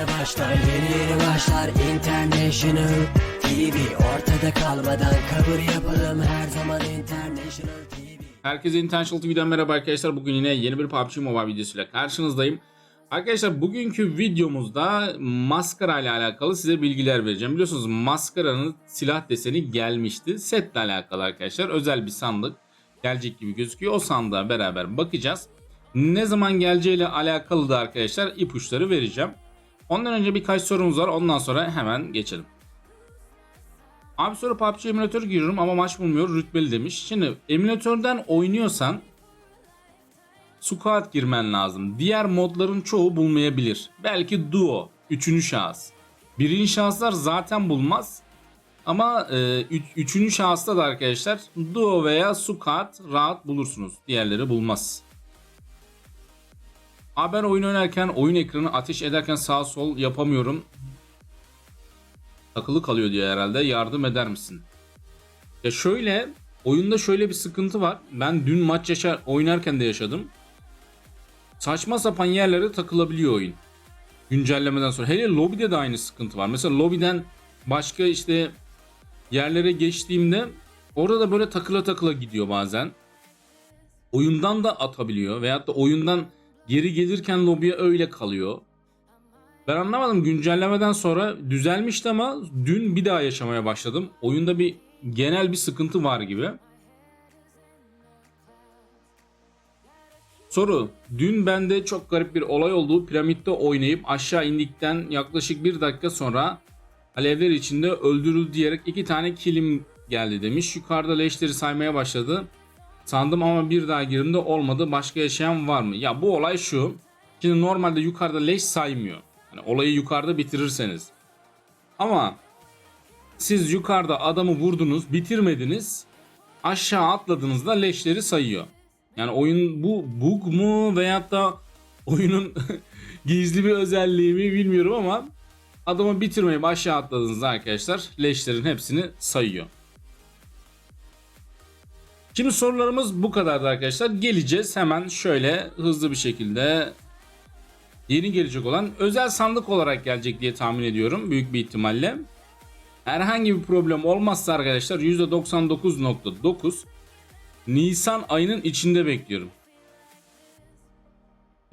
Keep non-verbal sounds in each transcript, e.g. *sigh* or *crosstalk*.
yeni başlar Yeni yeni başlar International TV Ortada kalmadan kabul yapalım Her zaman International TV Herkese Intentional TV'den merhaba arkadaşlar. Bugün yine yeni bir PUBG Mobile videosuyla karşınızdayım. Arkadaşlar bugünkü videomuzda maskara ile alakalı size bilgiler vereceğim. Biliyorsunuz maskaranın silah deseni gelmişti. Setle alakalı arkadaşlar. Özel bir sandık gelecek gibi gözüküyor. O sandığa beraber bakacağız. Ne zaman geleceğiyle alakalı da arkadaşlar ipuçları vereceğim. Ondan önce birkaç sorumuz var. Ondan sonra hemen geçelim. Abi sonra PUBG emülatör giriyorum ama maç bulmuyor rütbeli demiş. Şimdi emülatörden oynuyorsan squad girmen lazım. Diğer modların çoğu bulmayabilir. Belki duo, üçüncü şahıs. Birinci şahıslar zaten bulmaz. Ama e, üç, üçüncü şahısta da arkadaşlar duo veya squad rahat bulursunuz. Diğerleri bulmaz. Abi ben oyun oynarken oyun ekranı ateş ederken sağ sol yapamıyorum takılı kalıyor diye herhalde yardım eder misin? Ya şöyle oyunda şöyle bir sıkıntı var. Ben dün maç yaşar oynarken de yaşadım. Saçma sapan yerlere takılabiliyor oyun. Güncellemeden sonra. Hele lobide de aynı sıkıntı var. Mesela lobiden başka işte yerlere geçtiğimde orada da böyle takıla takıla gidiyor bazen. Oyundan da atabiliyor veyahut da oyundan geri gelirken lobiye öyle kalıyor. Ben anlamadım güncellemeden sonra düzelmişti ama dün bir daha yaşamaya başladım. Oyunda bir genel bir sıkıntı var gibi. Soru. Dün bende çok garip bir olay oldu. Piramitte oynayıp aşağı indikten yaklaşık bir dakika sonra alevler içinde öldürüldü diyerek iki tane kilim geldi demiş. Yukarıda leşleri saymaya başladı. Sandım ama bir daha girimde olmadı. Başka yaşayan var mı? Ya bu olay şu. Şimdi normalde yukarıda leş saymıyor. Yani olayı yukarıda bitirirseniz. Ama siz yukarıda adamı vurdunuz, bitirmediniz. Aşağı atladığınızda leşleri sayıyor. Yani oyun bu bug mu veyahut da oyunun *laughs* gizli bir özelliği mi bilmiyorum ama adamı bitirmeyip aşağı atladığınızda arkadaşlar leşlerin hepsini sayıyor. Şimdi sorularımız bu kadardı arkadaşlar. Geleceğiz hemen şöyle hızlı bir şekilde yeni gelecek olan özel sandık olarak gelecek diye tahmin ediyorum büyük bir ihtimalle. Herhangi bir problem olmazsa arkadaşlar %99.9 Nisan ayının içinde bekliyorum.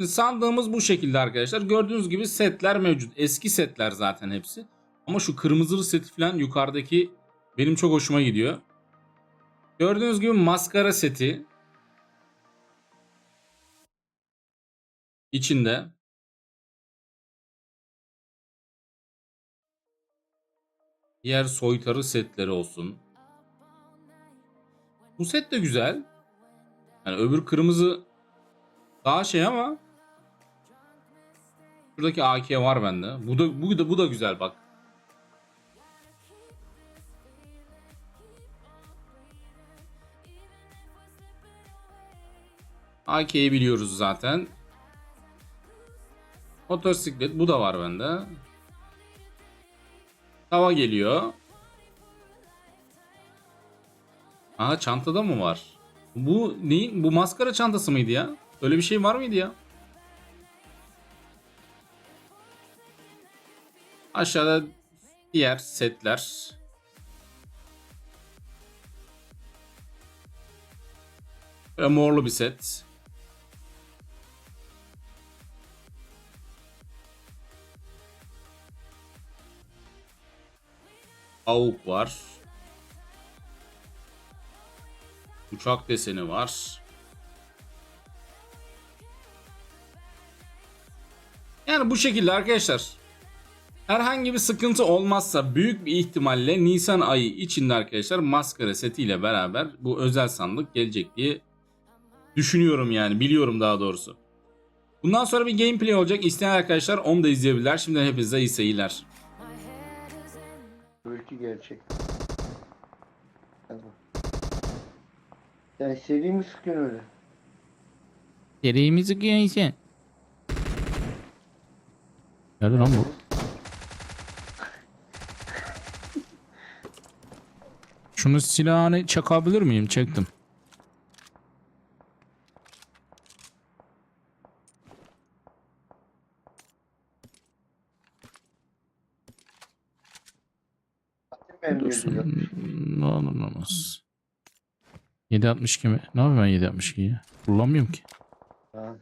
Sandığımız bu şekilde arkadaşlar. Gördüğünüz gibi setler mevcut. Eski setler zaten hepsi. Ama şu kırmızılı seti falan yukarıdaki benim çok hoşuma gidiyor. Gördüğünüz gibi maskara seti. içinde Diğer soytarı setleri olsun. Bu set de güzel. Yani öbür kırmızı daha şey ama Şuradaki AK var bende. Bu da bu da bu da güzel bak. AK'yi biliyoruz zaten. Motosiklet bu da var bende. Tava geliyor. Aha çantada mı var? Bu neyin? Bu maskara çantası mıydı ya? Öyle bir şey var mıydı ya? Aşağıda diğer setler. Böyle morlu bir set. Avuk var. Uçak deseni var. Yani bu şekilde arkadaşlar. Herhangi bir sıkıntı olmazsa büyük bir ihtimalle Nisan ayı içinde arkadaşlar maskara setiyle beraber bu özel sandık gelecek diye düşünüyorum yani biliyorum daha doğrusu. Bundan sonra bir gameplay olacak. İsteyen arkadaşlar onu da izleyebilirler. Şimdiden hepinize iyi seyirler. Belki gerçek. Sen seri mi sıkıyorsun öyle? Serimizi giysen. Nerede lan bu? *laughs* Şunu silahını çakabilir miyim? Çektim. M Dursun. 762. Ne olmaz. 762 mi? Ne yapayım ben 762'yi? Kullanmıyorum ki. Ha,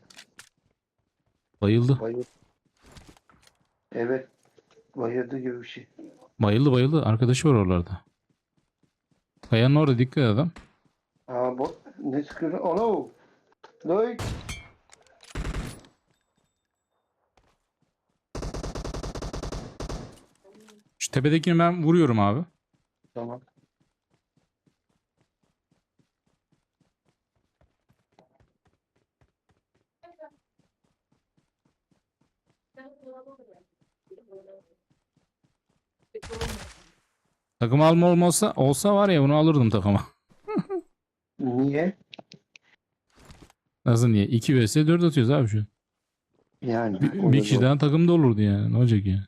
Bayıldı. bayıldı. Evet. Bayıldı gibi bir şey. Bayıldı bayıldı. Arkadaşı var oralarda. Kayanın orada dikkat et adam. Aa bu ne sıkıyor? Ono. Loik. Tepedekini ben vuruyorum abi. Tamam. Takım alma olmasa olsa var ya bunu alırdım takıma. *laughs* Niye? Nasıl niye? 2 vs 4 atıyoruz abi şu an. Yani. Bir, bir da kişi doğru. daha takımda olurdu yani. Ne olacak yani?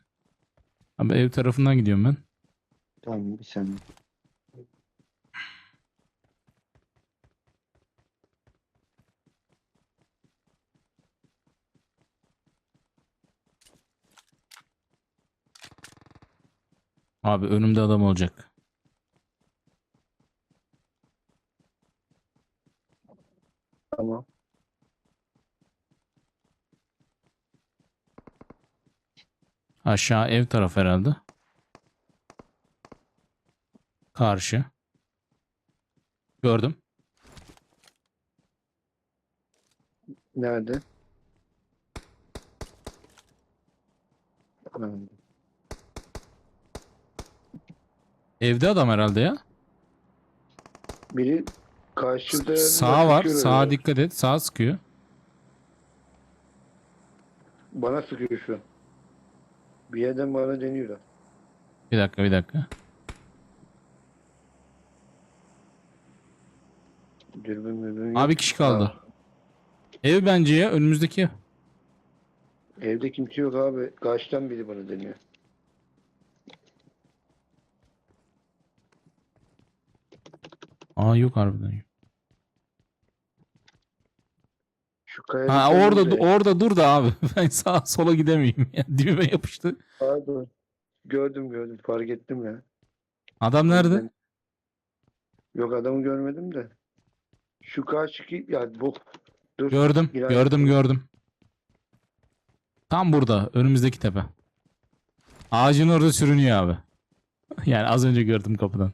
Abi ev tarafından gidiyorum ben. Tamam bir saniye. Abi önümde adam olacak. Tamam. Aşağı ev taraf herhalde. Karşı. Gördüm. Nerede? Evde adam herhalde ya. Biri karşıda Sağ var. sıkıyor Sağa dikkat et. Sağ sıkıyor. Bana sıkıyor şu an. Bir yerden bana deniyorlar. Bir dakika bir dakika. Dürbün mürbün yok. Abi kişi kaldı. Aa, Ev bence ya. Önümüzdeki ev. evde kimse yok abi. Karşıdan biri bana deniyor. Aa yok harbiden yok. Şu kayanın Ha orada önünde. orada dur da abi. *laughs* Ben sağa sola gidemeyeyim. Ya. *laughs* Dibime yapıştı. Pardon. Gördüm gördüm. Fark ettim ya. Adam nerede? Yok adamı görmedim de. Şu karşıki ya bu. Dur. Gördüm. İleride. Gördüm gördüm. Tam burada. Önümüzdeki tepe. Ağacın orada sürünüyor abi. *laughs* Yani az önce gördüm kapıdan.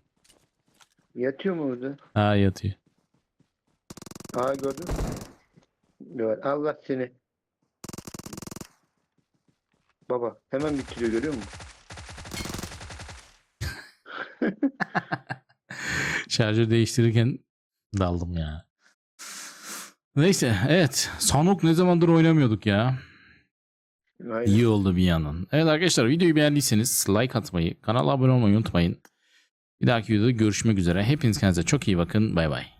Yatıyor mu orada? Ha yatıyor. Aa gördün. Evet. Allah seni. Baba hemen bitiriyor görüyor musun? *laughs* Şarjı değiştirirken daldım ya. Neyse evet. Sanok ne zamandır oynamıyorduk ya. Aynen. İyi oldu bir yandan. Evet arkadaşlar videoyu beğendiyseniz like atmayı, kanala abone olmayı unutmayın. Bir dahaki videoda görüşmek üzere. Hepiniz kendinize çok iyi bakın. Bay bay.